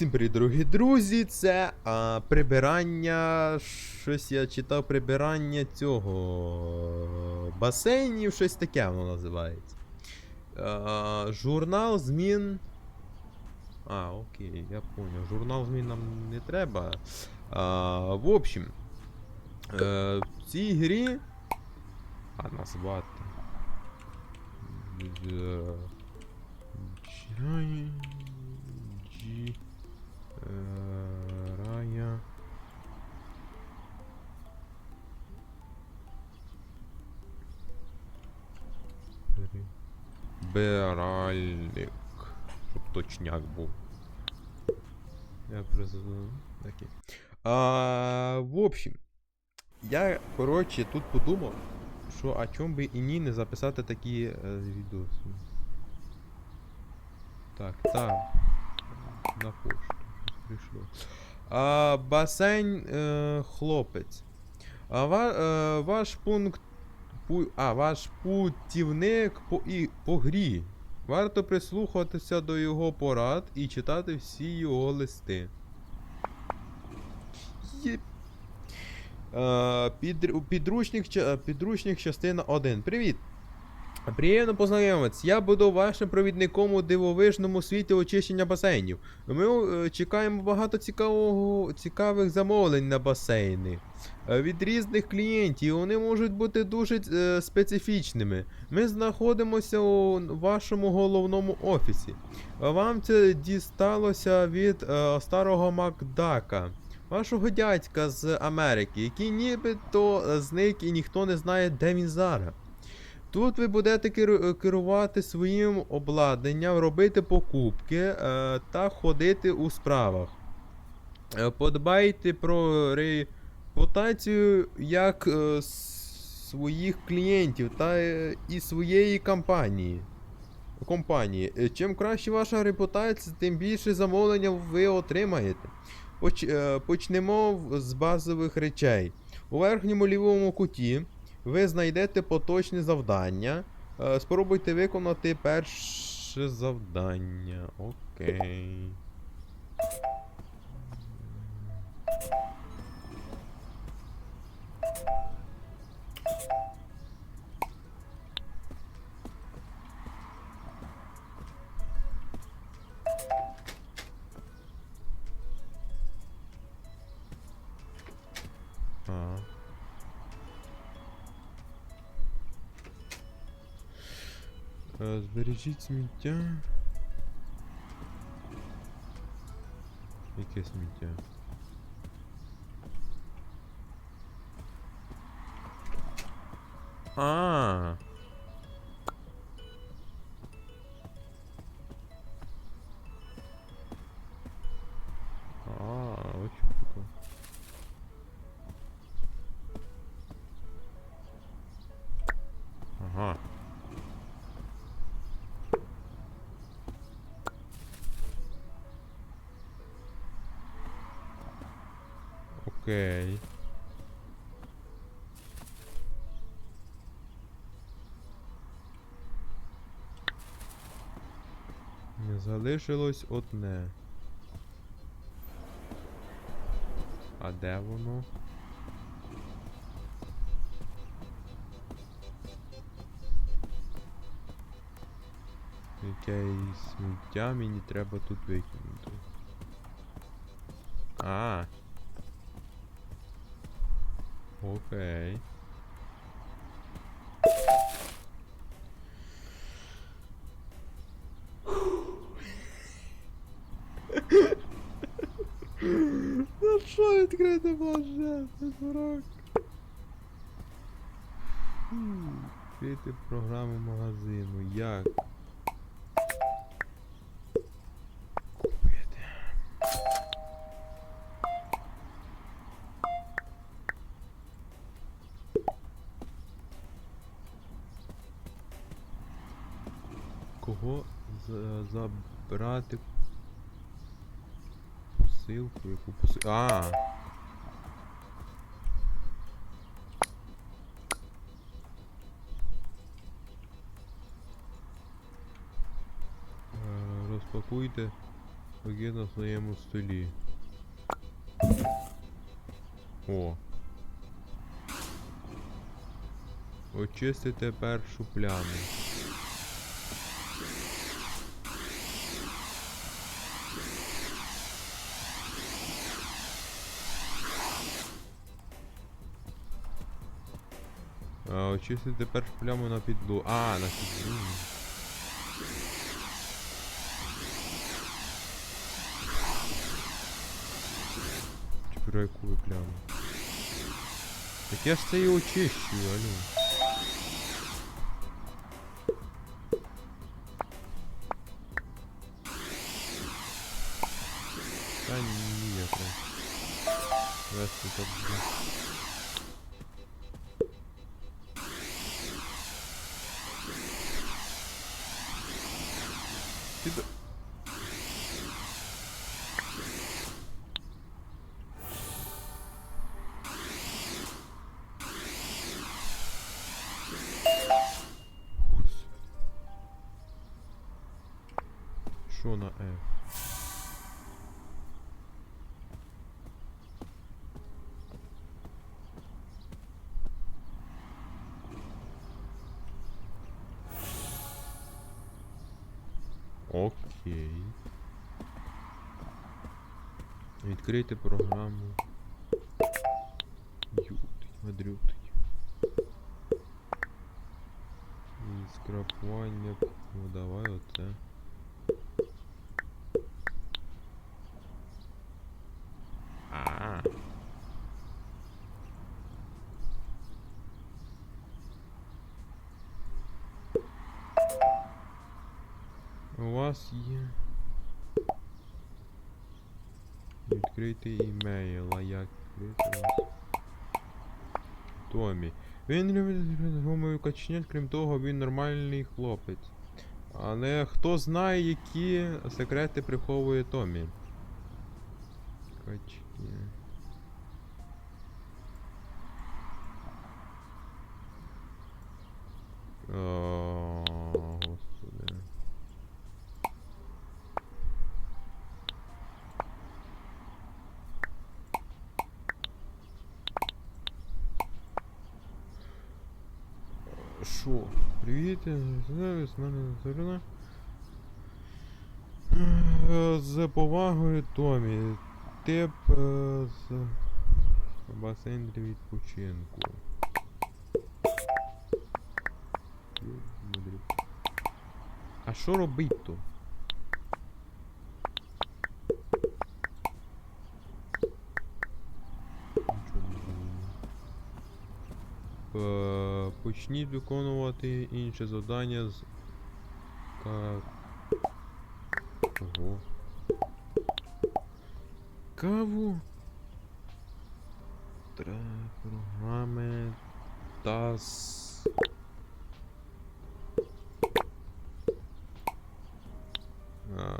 Всім привіт, дорогі друзі! Це а, прибирання. Щось я читав прибирання цього басейнів, щось таке воно називається. А, журнал змін. А, окей, я понял. Журнал змін нам не треба. А, в общем, е, в цій грі. А назвати. Беральник. Щоб точняк був. Я просто... Окей. А, в общем, я, коротше, тут подумав, що а чом би і ні не записати такі е, відоси. Так, так. На пошту. Прийшло. А, басейн е, хлопець. А ва, е, ваш пункт. Пу, а, ваш путівник по, і, по грі. Варто прислухатися до його порад і читати всі його листи. Є... Е, під, підручник, підручник частина 1. Привіт! Приємно познайомитись. Я буду вашим провідником у дивовижному світі очищення басейнів. Ми е, чекаємо багато цікавого, цікавих замовлень на басейни е, від різних клієнтів. Вони можуть бути дуже е, специфічними. Ми знаходимося у вашому головному офісі. Вам це дісталося від е, старого Макдака. Вашого дядька з Америки, який нібито зник і ніхто не знає, де він зараз. Тут ви будете керувати своїм обладнанням, робити покупки е, та ходити у справах. Е, подбайте про репутацію як е, своїх клієнтів та е, і своєї компанії. компанії. Е, Чим краще ваша репутація, тим більше замовлення ви отримаєте. Поч, е, почнемо з базових речей. У верхньому лівому куті ви знайдете поточне завдання. Е, Спробуйте виконати перше завдання. Окей. Збережіть сміття. Яке сміття? А. А, Окей. Не залишилось одне. А де воно? Якесь сміття мені треба тут викинути. А. Окей. Ну що відкрити? Це дурак. Відкрити програму магазину. Як? Кого за- забрати посилку, яку посилку. А. Е, Розпакуйте пакет на своєму столі. О. Очистити першу пляму. А, тепер прямо на підлу. А, на підлу. Чи про яку ви пляму? Так я ж це і очищую, алло. Що на F? Окей. Відкрити програму. Ютий, мадрютий. Скрапування. Ну давай оце. А. У вас є. Відкрити імейл, а як відкрити? Томі. Він любить гумою каченят, крім того, він нормальний хлопець. Але хто знає, які секрети приховує Томі? Качки. О, господи. Шо? Привіт, з мене Зорина. Е, З повагою Томі. Тип е, з басейн для відпочинку. А що робить то? Нічого не розумію. Е, Почніть виконувати інше завдання з ка... Ого. Каву. Програми ТАС. А.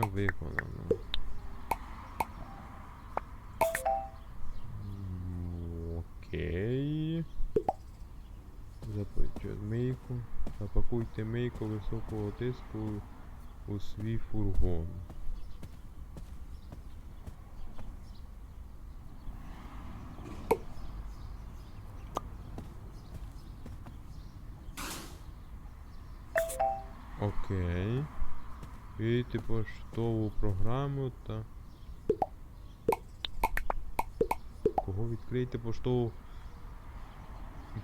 Виконано. Окей. Запече мийку. Запакуйте мийку високого тиску у свій фургон. Окей. Відкрити поштову програму та. Відкрийте поштову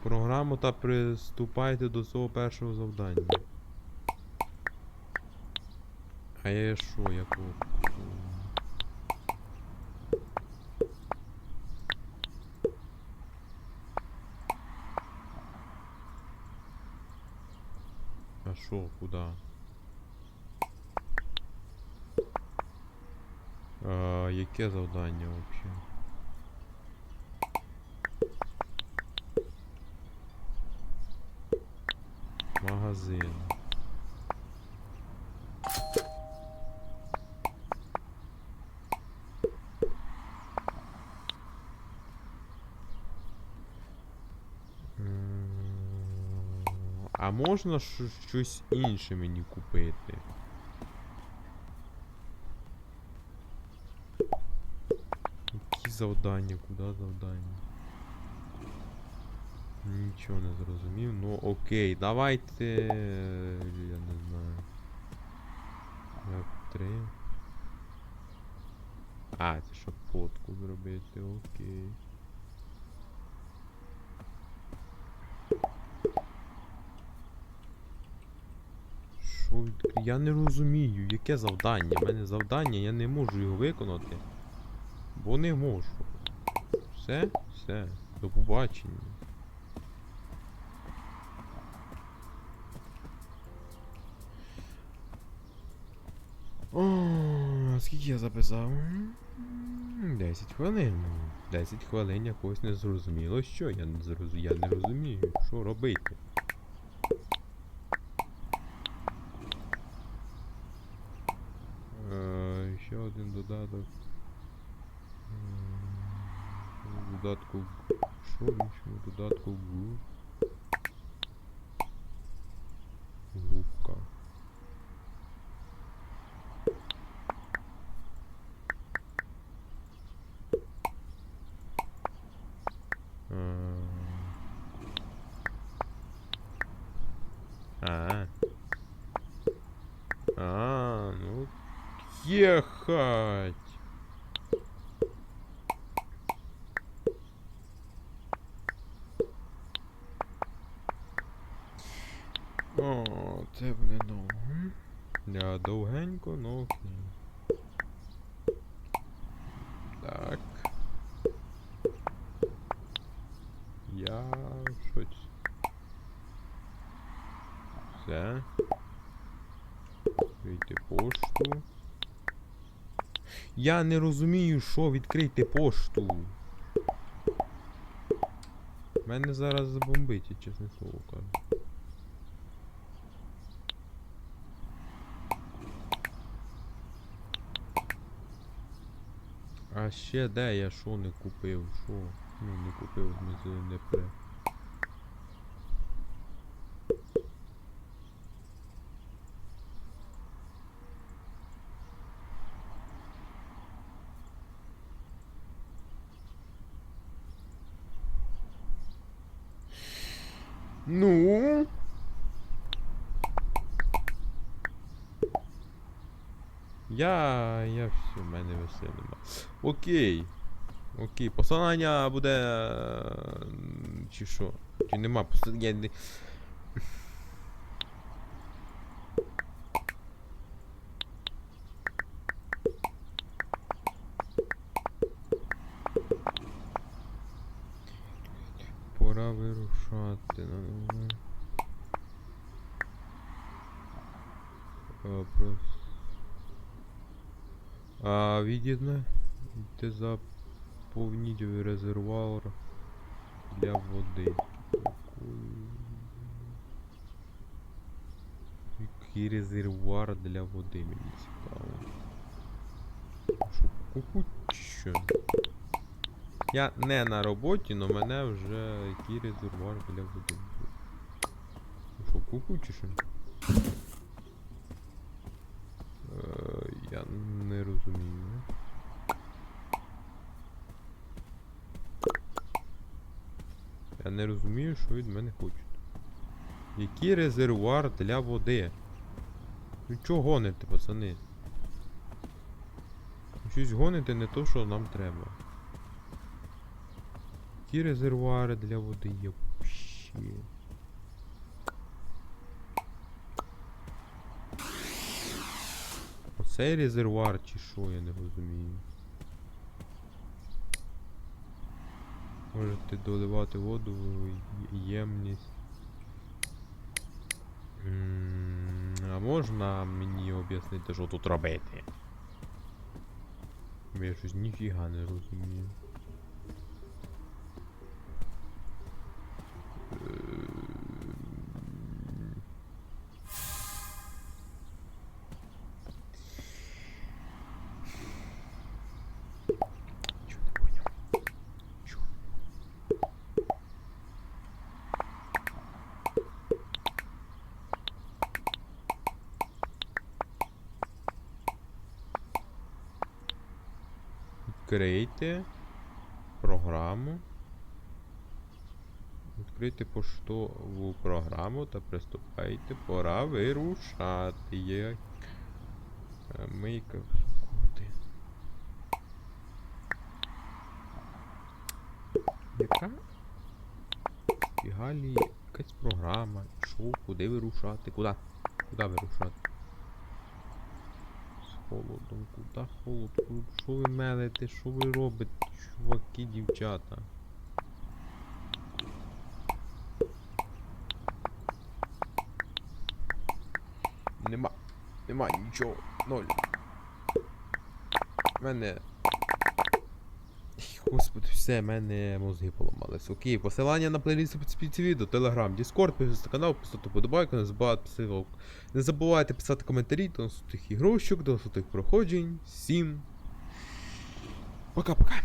програму та приступайте до свого першого завдання. А я що, якого? А що, куди? Яке завдання взагалі? Магазин. М, А можна щ- щось інше мені купити? Які завдання? Куди завдання? Нічого не зрозумів. Ну окей, давайте. Я не знаю. F3. А, це щоб фотку зробити, окей. Що Я не розумію, яке завдання. У мене завдання, я не можу його виконати. Бо не можу. Все? Все. До побачення. О, скільки я записав? М, 10 хвилин. 10 хвилин якось не зрозуміло. Що я не зроз... я не розумію, що робити. Е, ще один додаток. В Додатку. Що в іншому додатку? Гу- Губка. Ем. А. А, ну ехать. О, це буде довго. Да, довгенько, ну окей. Так. Я в шоці. Все. Відкрийте пошту. Я не розумію, що відкрийте пошту. Мене зараз забомбить, чесне слово кажу. А ще де я що не купив? Що? Ну не купив, смислі, не при. Ну. Я. я все, в мене веси нема. Окей. Окей, посилання буде. е, Чи що? Чи нема? Я не... Пора вирушати. ну, А, прос... А, відійдне. Йдете заповніть резервуар для води. Який- резервуар для води, мені цікаво. Що, куку? Я не на роботі, но мене вже який резервуар для води. Що, кукучу що? Е, я не розумію. Я не розумію, що від мене хочуть. Який резервуар для води? Ну чого гоните, пацани? Щось гоните не то, що нам треба. Які резервуари для води є вообще? Оцей резервуар чи що, я не розумію. Можете доливати воду ємність. А можна мені об'яснити, що тут робити? Я щось ніфіга не розумію. Ем, Нічого не поняв. Що? Відкрийте програму. Відкрийте поштову програму та приступайте. Пора вирушати. Е, Мийка. Яка? Фігалі, якась програма. Що, куди вирушати? Куди? Куди вирушати? Холодом, куди холод? Що ви мелите? Що ви робите, чуваки, дівчата? Нема. Нема нічого. Ноль. У мене. Господи, все, мене мозги поламались. Окей, посилання на плейліст під відео, телеграм, дискорд, підписуйтесь на канал, поставте подобайку, не забувайте писати. Не забувайте писати коментарі, до наступних ігрушок, до наступних проходжень. Всім пока-пока.